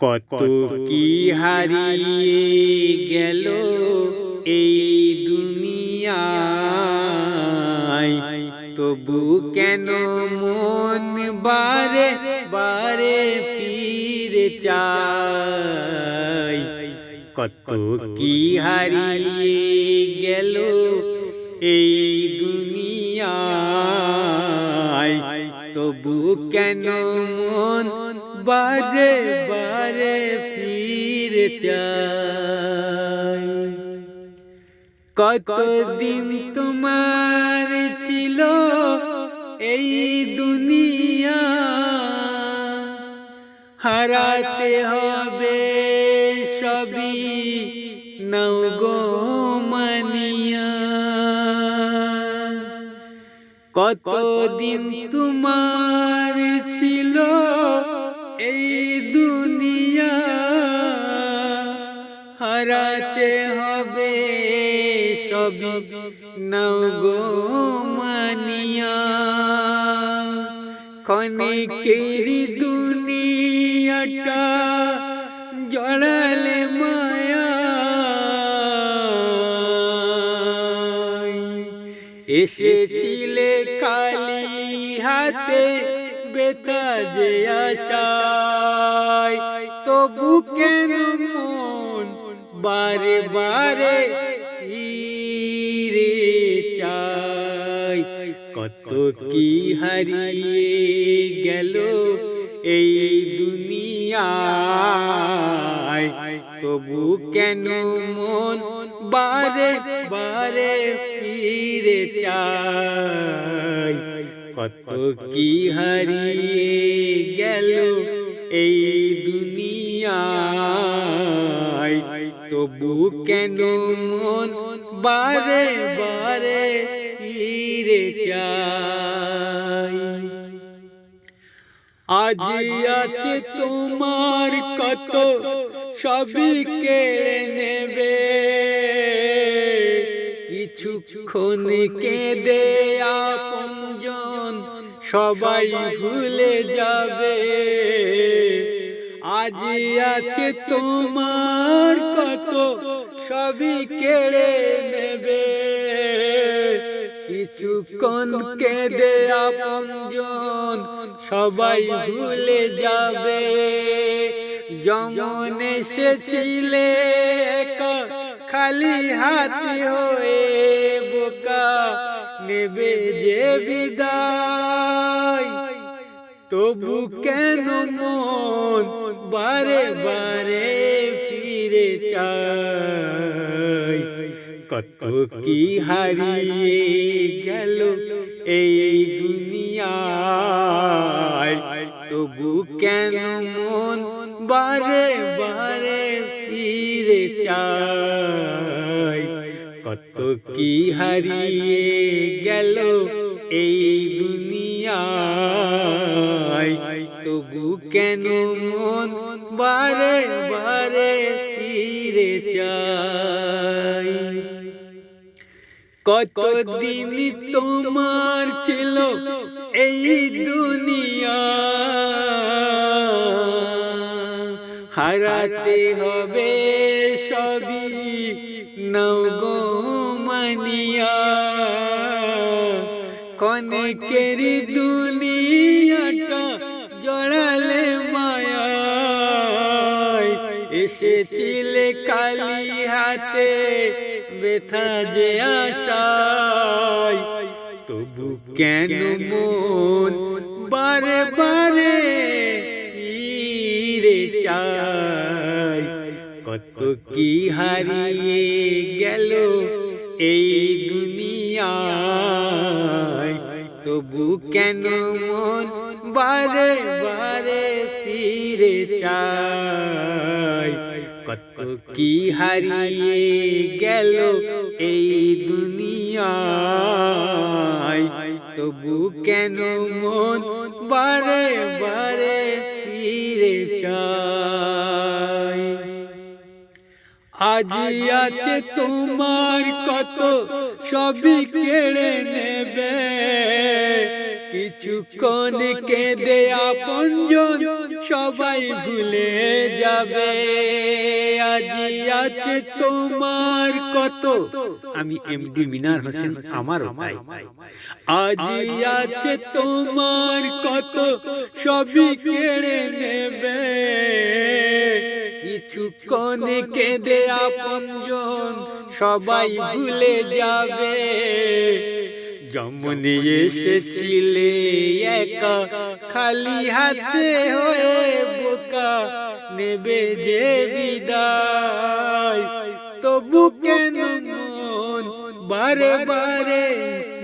কত কি হারিয়ে গেল এই দুনিয়ায়? তবু কেন মন বারে বারে ফিরে চাই কত কি হারিয়ে গেল এই দুনিয়ায়? তবু কেন মন বারে বারে ফিরে চাই। কতদিন তোমার ছিল এই দুনিয়া? হারাতে হবে সবই নৌ গো মানিয়া। কতদিন তোমার সবই নৌ গো মানিয়া। ক্ষণিকের দুনিয়াটা জড়ালে মায়া। এসেছিলে কালি হাতে বেতা যে আশায়। তবু কেন বারে বারে কত কি হারিয়ে গেল এই দুনিয়ায়? তবু কেন মন বারে বারে ফিরে চাই কত কি হারিয়ে গেল এই তবু কেন মন বারে বারে ফিরে চাই আজ আছে তোমার কত সবই কেড়ে নেবে। কিছুক্ষণ কেঁদে আপনজন সবাই ভুলে যাবে। আজ আছে তোমার কত সবই কেড়ে নেবে। কিছু কিছুক্ষণ কেঁদে আপনজন সবাই ভুলে যাবে। যেমন এসেছিলে খালি হাতে হয়ে বোকা নেবে যে বিদায় তবু কেন মন বারে বারে ফিরে চাই? কত কি হারিয়ে গেল এই দুনিয়ায়? তবু কেন মন বারে বারে ফিরে চাই? কি হারিয়ে গেল এই দুনিয়ায়? তবু কেন মন বারে বারে ফিরে চাই কতদিন তোমার ছিল এই দুনিয়া? হারাতে হবে সবই নৌ গো মানিয়া কনেকের দুনিয়াটা জড়ালে মায়া এসেছিলে কালি হাতে বেথা যে আশায়। তবু কেন মন বারে বারে ফিরে চাই কত কি হারিয়ে গেল এই দুনিয়ায় তবু কেন মন বারে বারে ফিরে চাই কত কি হারিয়ে গেল এই দুনিয়ায়? তবু কেন মন বারে বারে ফিরে চাই আজ আছে তোমার কত সবই কেড়ে নেবে। কিছুক্ষণ কেঁদে আপনজন সবাই ভুলে যাবে। আজি আছে তোমার কত? আমি এমডি মিনার হোসেন আমার ভাই আজি আছে তোমার কত সবই কেড়ে নেবে। কিছু কনে কেঁদে আপনজন সবাই ভুলে যাবে। যেমন এসেছিলে একা, খালি হাতে হয়ে বোকা নেবে যে বিদায়। তবু কেন বারে বারে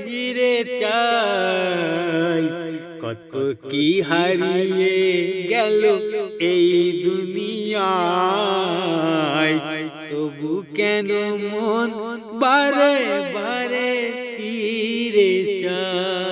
ফিরে চাই কত কি হারিয়ে গেল এই দুনিয়ায় তবু কেন মন বারে বারে ফিরে চায়?